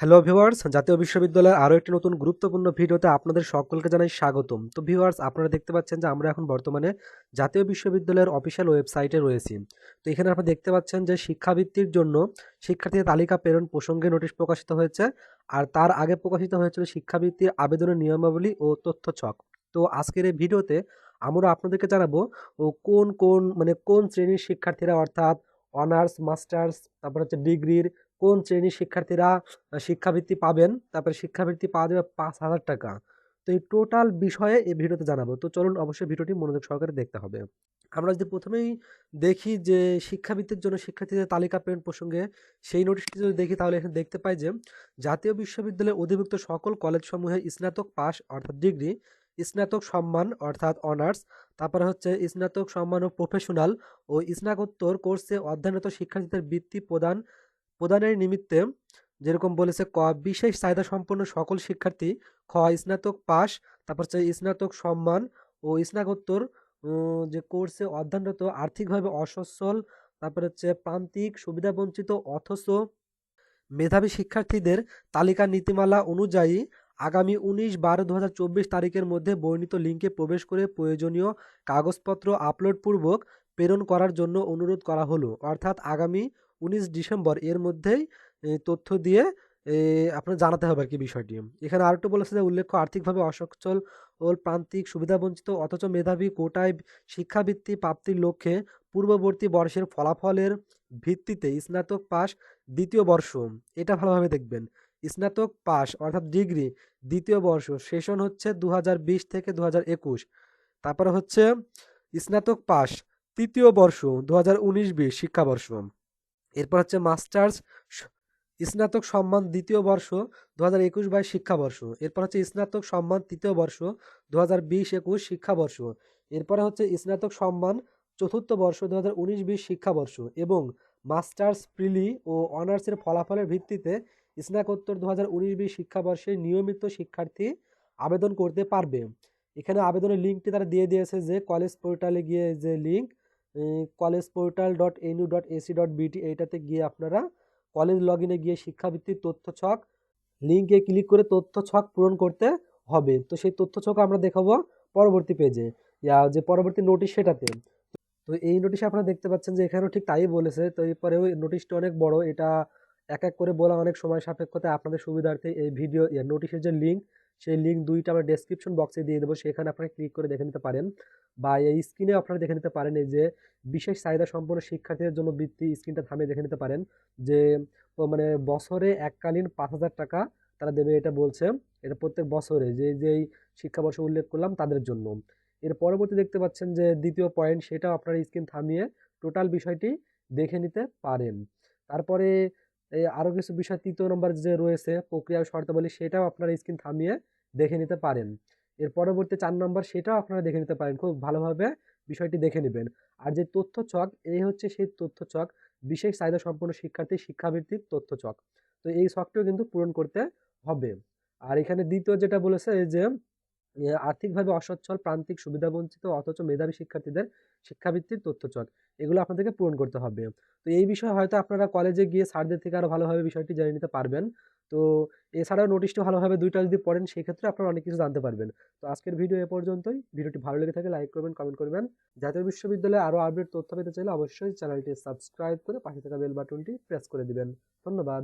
Hello viewers, জাতীয় বিশ্ববিদ্যালয়ের আরও একটি নতুন গুরুত্বপূর্ণ ভিডিওতে আপনাদের সকলকে জানাই স্বাগতম। তো ভিউয়ার্স, আপনারা দেখতে পাচ্ছেন যে আমরা এখন বর্তমানে জাতীয় বিশ্ববিদ্যালয়ের অফিসিয়াল ওয়েবসাইটে রয়েছি। তো এখানে আপনারা দেখতে পাচ্ছেন যে শিক্ষাবৃত্তির জন্য শিক্ষার্থীদের তালিকা প্রেরণ প্রসঙ্গে নোটিশ প্রকাশিত হয়েছে আর তার আগে প্রকাশিত হয়েছিল শিক্ষাবৃত্তির আবেদনের নিয়মাবলী ও তথ্য ছক। তো আজকের এই ভিডিওতে আমরা আপনাদেরকে জানাব ও কোন কোন মানে কোন শ্রেণির শিক্ষার্থীরা অর্থাৎ অনার্স, মাস্টার্স, তারপর হচ্ছে ডিগ্রির কোন শ্রেণির শিক্ষার্থীরা শিক্ষাবৃত্তি পাবেন? তারপরে শিক্ষাবৃত্তি পাওয়া যাবে পাঁচ হাজার টাকা। তো এই টোটাল বিষয়ে এই ভিডিওতে জানাব। তো চলুন অবশ্যই ভিডিওটি মনোযোগ সহকারে দেখতে হবে। আমরা যদি প্রথমেই দেখি যে শিক্ষাবৃত্তির জন্য শিক্ষার্থীদের তালিকা প্রেরণ প্রসঙ্গে, সেই নোটিশটি যদি দেখি, তাহলে এখানে দেখতে পাই যে জাতীয় বিশ্ববিদ্যালয়ের অধিভুক্ত সকল কলেজসমূহে স্নাতক পাস অর্থাৎ ডিগ্রি, স্নাতক সম্মান, অর্থাৎ অনার্স তারপরে হচ্ছে স্নাতক সম্মান ও প্রফেশনাল ও স্নাতকোত্তর কোর্সে অধ্যয়নরত শিক্ষার্থীদের বৃত্তি প্রদান প্রদানের নিমিত্তে যেরকম বলেছে ক, বিশেষ চাহিদা সম্পন্ন সকল শিক্ষার্থী, খ, স্নাতক পাস তারপর হচ্ছে স্নাতক সম্মান ও স্নাতকোত্তর যে কোর্সে অধ্যয়নরত আর্থিকভাবে অসচ্ছল, তারপর হচ্ছে প্রান্তিক, সুবিধাবঞ্চিত অথচ মেধাবী শিক্ষার্থীদের তালিকা নীতিমালা অনুযায়ী আগামী উনিশ বারো দু তারিখের মধ্যে বর্ণিত লিঙ্কে প্রবেশ করে প্রয়োজনীয় কাগজপত্র আপলোড পূর্বক প্রেরণ করার জন্য অনুরোধ করা হলো। অর্থাৎ আগামী উনিশ ডিসেম্বর, এর মধ্যেই তথ্য দিয়ে আপনার জানাতে হবে আর কি বিষয়টি। এখানে আরেকটু বলেছে যে, উল্লেখ্য আর্থিকভাবে অসচ্ছল ও প্রান্তিক, সুবিধাবঞ্চিত, অথচ মেধাবী, কোটায় শিক্ষাবৃত্তি প্রাপ্তির লক্ষ্যে পূর্ববর্তী বর্ষের ফলাফলের ভিত্তিতে স্নাতক পাস দ্বিতীয় বর্ষ। এটা ভালোভাবে দেখবেন। স্নাতক পাস অর্থাৎ ডিগ্রি, দ্বিতীয় বর্ষ, সেশন হচ্ছে দু হাজার বিশ থেকে দু হাজার একুশ। তারপরে হচ্ছে স্নাতক পাস তৃতীয় বর্ষ দু হাজার উনিশ বিশ শিক্ষাবর্ষ। এরপর হচ্ছে মাস্টার্স স্নাতক সম্মান দ্বিতীয় বর্ষ দু হাজার একুশ বাইশ শিক্ষাবর্ষ। এরপর হচ্ছে স্নাতক সম্মান তৃতীয় বর্ষ দু হাজার বিশ একুশ শিক্ষাবর্ষ। এরপরে হচ্ছে স্নাতক সম্মান চতুর্থ বর্ষ দু হাজার উনিশ বিশ শিক্ষাবর্ষ এবং মাস্টার্স প্রিলি ও অনার্সের ফলাফলের ভিত্তিতে স্নাতকোত্তর দু হাজার উনিশ বিশ শিক্ষাবর্ষে নিয়মিত শিক্ষার্থী আবেদন করতে পারবে। এখানে আবেদনের লিঙ্কটি তারা দিয়ে দিয়েছে যে কলেজ পোর্টালে গিয়ে যে link college portal dot NU dot AC dot BT এইটাতে গিয়ে আপনারা কলেজ লগ গিয়ে শিক্ষাবৃত্তির তথ্য ছক লিঙ্কে ক্লিক করে তথ্য ছক পূরণ করতে হবে। তো সেই তথ্য ছক আমরা দেখাবো পরবর্তী পেজে ইয়া, যে পরবর্তী নোটিশ সেটাতে। তো এই নোটিশে আপনারা দেখতে পাচ্ছেন যে এখানেও ঠিক তাই বলেছে। তো এরপরেও নোটিশটা অনেক বড়। এটা এক এক করে বলা অনেক সময় সাপেক্ষতে আপনাদের সুবিধার্থে এই ভিডিও নোটিশের যে লিঙ্ক সেই লিঙ্ক দুইটা আমরা ডেসক্রিপশন বক্সে দিয়ে দেবো, সেখানে আপনারা ক্লিক করে দেখে নিতে পারেন। বা এই স্ক্রিনে আপনারা দেখে নিতে পারেন, এই যে বিশেষ চাহিদা সম্পন্ন শিক্ষার্থীদের জন্য বৃত্তি স্ক্রিনটা থামিয়ে দেখে নিতে পারেন। যে মানে বছরে এককালীন পাঁচ হাজার টাকা তারা দেবে, এটা বলছে। এটা প্রত্যেক বছরে, যে যেই শিক্ষাবর্ষ উল্লেখ করলাম তাদের জন্য। এর পরবর্তী দেখতে পাচ্ছেন যে, দ্বিতীয় পয়েন্ট সেটাও আপনারা স্ক্রিন থামিয়ে টোটাল বিষয়টি দেখে নিতে পারেন। তারপরে এই আরও কিছু বিষয়, তৃতীয় নম্বর যে রয়েছে প্রক্রিয়া শর্তাবলী, সেটাও আপনারা স্ক্রিন থামিয়ে দেখে নিতে পারেন। এর পরবর্তী চার নম্বর, সেটাও আপনারা দেখে নিতে পারেন। খুব ভালোভাবে বিষয়টি দেখে নেবেন। আর যে তথ্য চক, এই হচ্ছে সেই তথ্য চক, বিশেষ চাহিদা সম্পন্ন শিক্ষার্থী, শিক্ষাবৃত্তির তথ্য চক। তো এই ছকটিও কিন্তু পূরণ করতে হবে। আর এখানে দ্বিতীয় যেটা বলেছে যে আর্থিকভাবে অসচ্ছল, প্রান্তিক, সুবিধাবঞ্চিত অথচ মেধাবী শিক্ষার্থীদের শিক্ষাবৃত্তির তথ্য তথ্যচক, এগুলো আপনাদেরকে পূরণ করতে হবে। তো এই বিষয়ে হয়তো আপনারা কলেজে গিয়ে স্যারদের থেকে আরও ভালোভাবে বিষয়টি জেনে নিতে পারবেন। তো এছাড়াও নোটিশটা ভালোভাবে দুইটা যদি পড়েন সেই ক্ষেত্রে আপনারা অনেক কিছু জানতে পারবেন। তো আজকের ভিডিও এ পর্যন্তই। ভিডিওটি ভালো লেগে থাকে লাইক করবেন, কমেন্ট করবেন। জাতীয় বিশ্ববিদ্যালয়ে আরও আপডেট তথ্য পেতে চাইলে অবশ্যই চ্যানেলটি সাবস্ক্রাইব করে পাশে থাকা বেল বাটনটি প্রেস করে দিবেন। ধন্যবাদ।